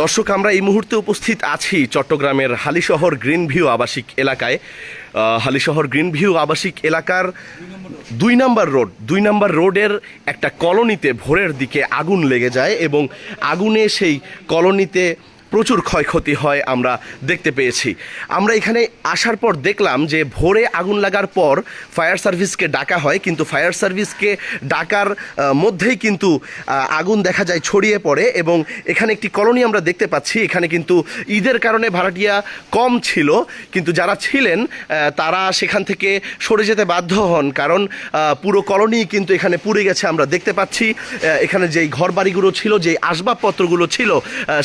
দর্শক, আমরা এই মুহূর্তে উপস্থিত আছি চট্টগ্রামের হালিশহর গ্রিন ভিউ আবাসিক এলাকায়। হালিশহর গ্রিন ভিউ আবাসিক এলাকার দুই নাম্বার রোড, দুই নাম্বার রোডের একটা কলোনিতে ভোরের দিকে আগুন লেগে যায় এবং আগুনে সেই কলোনিতে প্রচুর ক্ষয়ক্ষতি হয় আমরা দেখতে পেয়েছি। আমরা এখানে আসার পর দেখলাম যে ভোরে আগুন লাগার পর ফায়ার সার্ভিসকে ডাকা হয়, কিন্তু ফায়ার সার্ভিসকে ডাকার মধ্যেই কিন্তু আগুন দেখা যায় ছড়িয়ে পড়ে এবং এখানে একটি কলোনি আমরা দেখতে পাচ্ছি। এখানে কিন্তু ঈদের কারণে ভাড়াটিয়া কম ছিল, কিন্তু যারা ছিলেন তারা সেখান থেকে সরে যেতে বাধ্য হন কারণ পুরো কলোনি কিন্তু এখানে পুড়ে গেছে আমরা দেখতে পাচ্ছি। এখানে যেই ঘরবাড়িগুলো ছিল, যেই আসবাবপত্রগুলো ছিল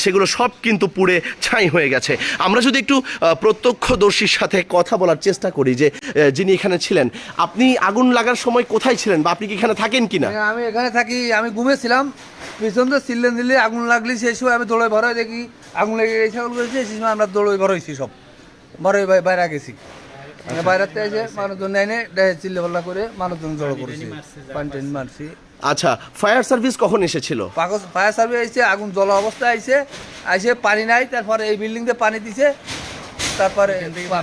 সেগুলো সব কিন্তু পুড়ে ছাই হয়ে গেছে। আমরা যদি একটু প্রত্যক্ষদর্শীর সাথে কথা বলার চেষ্টা করি যে যিনি এখানে ছিলেন আপনি আগুন লাগার সময় কোথায় ছিলেন বা আপনি কি এখানে থাকেন কিনা? হ্যাঁ, আমি এখানে থাকি আমি ঘুমেছিলাম পিছন তো সিলেন দিলে আগুন লাগলে সেই সময় আমি দৌড়ে ভরই দেখি আগুন লেগে গেছে আগুন লেগেছে সেই সময় আমরা দৌড়ে ভরইছি সব। ভরই বাই- বাইরে গেছি। বাইরে এসে মানুষজন এনে চিল্লে করে মানুষজন জড়ো করেছি। পানি টানি মারছি। আচ্ছা ফায়ার সার্ভিস কখন এসেছিল? ফায়ার সার্ভিস আইছে আগুন জল অবস্থায় আইছে আইসে পানি নাই, তারপরে এই বিল্ডিংতে পানি দিছে তারপরে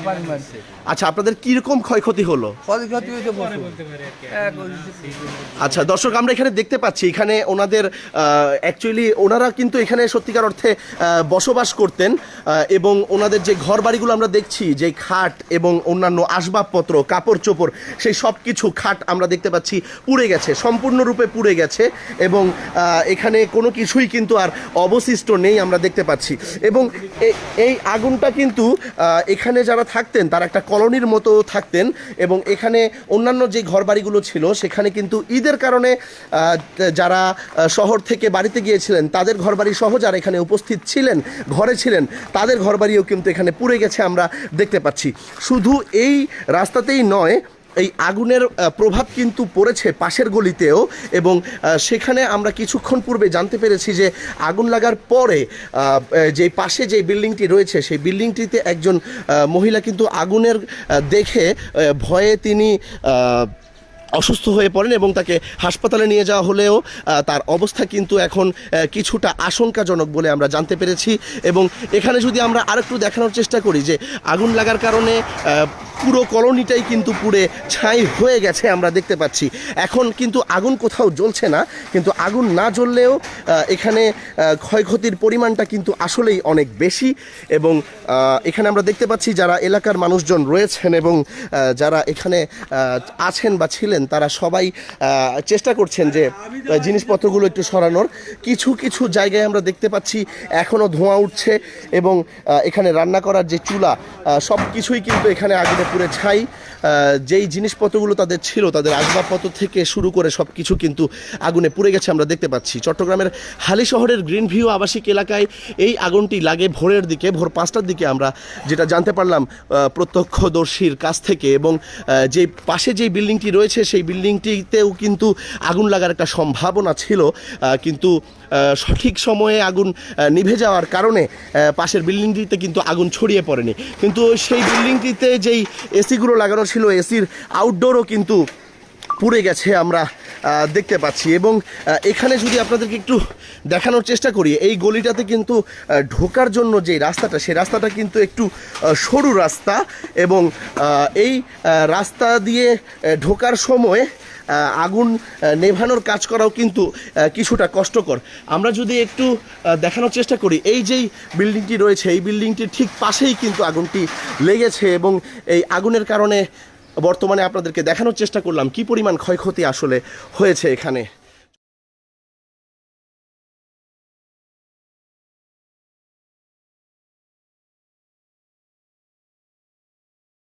পানি মারছে আচ্ছা আপনাদের কীরকম ক্ষয়ক্ষতি হলো? ক্ষতি ক্ষতি হয়েছে। আচ্ছা দর্শক আমরা এখানে দেখতে পাচ্ছি এখানে ওনাদের অ্যাকচুয়ালি ওনারা কিন্তু এখানে সত্যিকার অর্থে বসবাস করতেন এবং ওনাদের যে ঘর বাড়িগুলো আমরা দেখছি যে খাট এবং অন্যান্য আসবাবপত্র কাপড় চোপড় সেই সব কিছু খাট আমরা দেখতে পাচ্ছি পুড়ে গেছে সম্পূর্ণরূপে পুড়ে গেছে এবং এখানে কোনো কিছুই কিন্তু আর অবশিষ্ট নেই আমরা দেখতে পাচ্ছি। এবং এই আগুনটা কিন্তু এখানে যারা থাকতেন, তারা একটা কলোনির মতো থাকতেন এবং এখানে অন্যান্য যে ঘরবাড়িগুলো ছিল, সেখানে কিন্তু ঈদের কারণে যারা শহর থেকে বাড়িতে গিয়েছিলেন, তাদের ঘরবাড়ি সহ যারা এখানে উপস্থিত ছিলেন, ঘরে ছিলেন, তাদের ঘরবাড়িও কিন্তু এখানে পুড়ে গেছে আমরা দেখতে পাচ্ছি। শুধু এই রাস্তাতেই নয় এই আগুনের প্রভাব কিন্তু পড়েছে পাশের গলিতেও এবং সেখানে আমরা কিছুক্ষণ পূর্বে জানতে পেরেছি যে আগুন লাগার পরে যে পাশে যে বিল্ডিংটি রয়েছে, সেই বিল্ডিংটিতে একজন মহিলা কিন্তু আগুনের দেখে ভয়ে তিনি অসুস্থ হয়ে পড়েন এবং তাকে হাসপাতালে নিয়ে যাওয়া হলেও তার অবস্থা কিন্তু এখন কিছুটা আশঙ্কাজনক বলে আমরা জানতে পেরেছি এবং এখানে যদি আমরা আরেকটু দেখানোর চেষ্টা করি যে আগুন লাগার কারণে পুরো কলোনিটাই কিন্তু পুড়ে ছাই হয়ে গেছে আমরা দেখতে পাচ্ছি। এখন কিন্তু আগুন কোথাও জ্বলছে না, কিন্তু আগুন না জ্বললেও এখানে ক্ষয়ক্ষতির পরিমাণটা কিন্তু আসলেই অনেক বেশি এবং এখানে আমরা দেখতে পাচ্ছি যারা এলাকার মানুষজন রয়েছেন এবং যারা এখানে আছেন বা ছিলেন, তারা সবাই চেষ্টা করছেন যে জিনিসপত্রগুলো একটু সরানোর। কিছু কিছু জায়গায় আমরা দেখতে পাচ্ছি এখনও ধোঁয়া উঠছে এবং এখানে রান্না করার যে চুলা সব কিছুই কিন্তু এখানে আগুনে পুড়ে ছাই। যেই জিনিসপত্রগুলো তাদের ছিল, তাদের আসবাবপত্র থেকে শুরু করে সব কিছু কিন্তু আগুনে পুড়ে গেছে আমরা দেখতে পাচ্ছি। চট্টগ্রামের হালি শহরের গ্রিন ভিউ আবাসিক এলাকায় এই আগুনটি লাগে ভোরের দিকে, ভোর পাঁচটার দিকে আমরা যেটা জানতে পারলাম প্রত্যক্ষদর্শীর কাছ থেকে এবং যে পাশে যেই বিল্ডিংটি রয়েছে, সেই বিল্ডিংটিতেও কিন্তু আগুন লাগার একটা সম্ভাবনা ছিল। কিন্তু সঠিক সময়ে আগুন নিভে যাওয়ার কারণে পাশের বিল্ডিংটিতে কিন্তু আগুন ছড়িয়ে পড়েনি। কিন্তু সেই বিল্ডিংটিতে যেই এসিগুলো লাগানো ছিল, এসির আউটডোরও কিন্তু পুড়ে গেছে আমরা দেখতে পাচ্ছি। এবং এখানে যদি আপনাদেরকে একটু দেখানোর চেষ্টা করি, এই গলিটাতে কিন্তু ঢোকার জন্য যে রাস্তাটা, সেই রাস্তাটা কিন্তু একটু সরু রাস্তা এবং এই রাস্তা দিয়ে ঢোকার সময় আগুন নেভানোর কাজ করাও কিন্তু কিছুটা কষ্টকর। আমরা যদি একটু দেখানোর চেষ্টা করি, এই যেই বিল্ডিংটি রয়েছে, এই বিল্ডিংটির ঠিক পাশেই কিন্তু আগুনটি লেগেছে এবং এই আগুনের কারণে বর্তমানে আপনাদেরকে দেখানোর চেষ্টা করলাম, কি পরিমাণ ক্ষয়ক্ষতি আসলে হয়েছে এখানে।